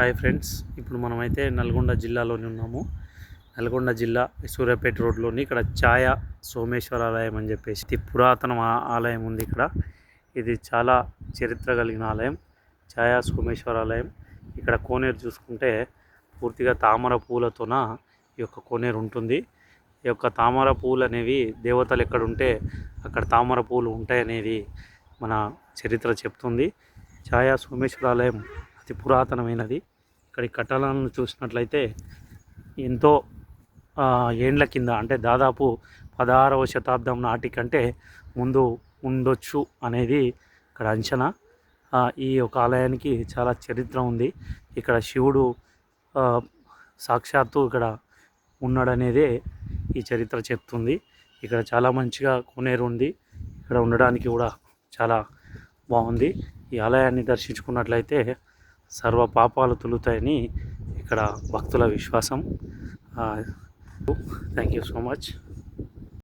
Hi friends ఇప్పుడు మనమైతే నల్గొండ జిల్లాలోని ఉన్నాము. నల్గొండ జిల్లా సూర్యాపేట రోడ్లోని ఇక్కడ ఛాయా సోమేశ్వర ఆలయం అని చెప్పేసి ఇది పురాతన ఆలయం ఉంది ఇక్కడ. ఇది చాలా చరిత్ర కలిగిన ఆలయం ఛాయ సోమేశ్వర ఆలయం. ఇక్కడ కోనేరు చూసుకుంటే పూర్తిగా తామర పూలతోన ఈ యొక్క కోనేరు ఉంటుంది. ఈ యొక్క తామర పూలు అనేవి దేవతలు ఎక్కడ ఉంటే అక్కడ తామర పూలు ఉంటాయి అనేది మన చరిత్ర చెప్తుంది. ఛాయా సోమేశ్వర ఆలయం అతి పురాతనమైనది. ఇక్కడి కట్టడాలను చూసినట్లయితే ఎంతో ఏండ్ల కింద అంటే దాదాపు పదహారవ శతాబ్దం నాటి కంటే ముందు ఉండొచ్చు అనేది ఇక్కడ అంచనా. ఈ యొక్క ఆలయానికి చాలా చరిత్ర ఉంది. ఇక్కడ శివుడు సాక్షాత్తు ఇక్కడ ఉన్నాడనేదే ఈ చరిత్ర చెప్తుంది. ఇక్కడ చాలా మంచిగా కోనేరు ఉంది. ఇక్కడ ఉండడానికి కూడా చాలా బాగుంది. ఈ ఆలయాన్ని దర్శించుకున్నట్లయితే సర్వ పాపాలు తొలుతాయని ఇక్కడ భక్తుల విశ్వాసం. Thank you so much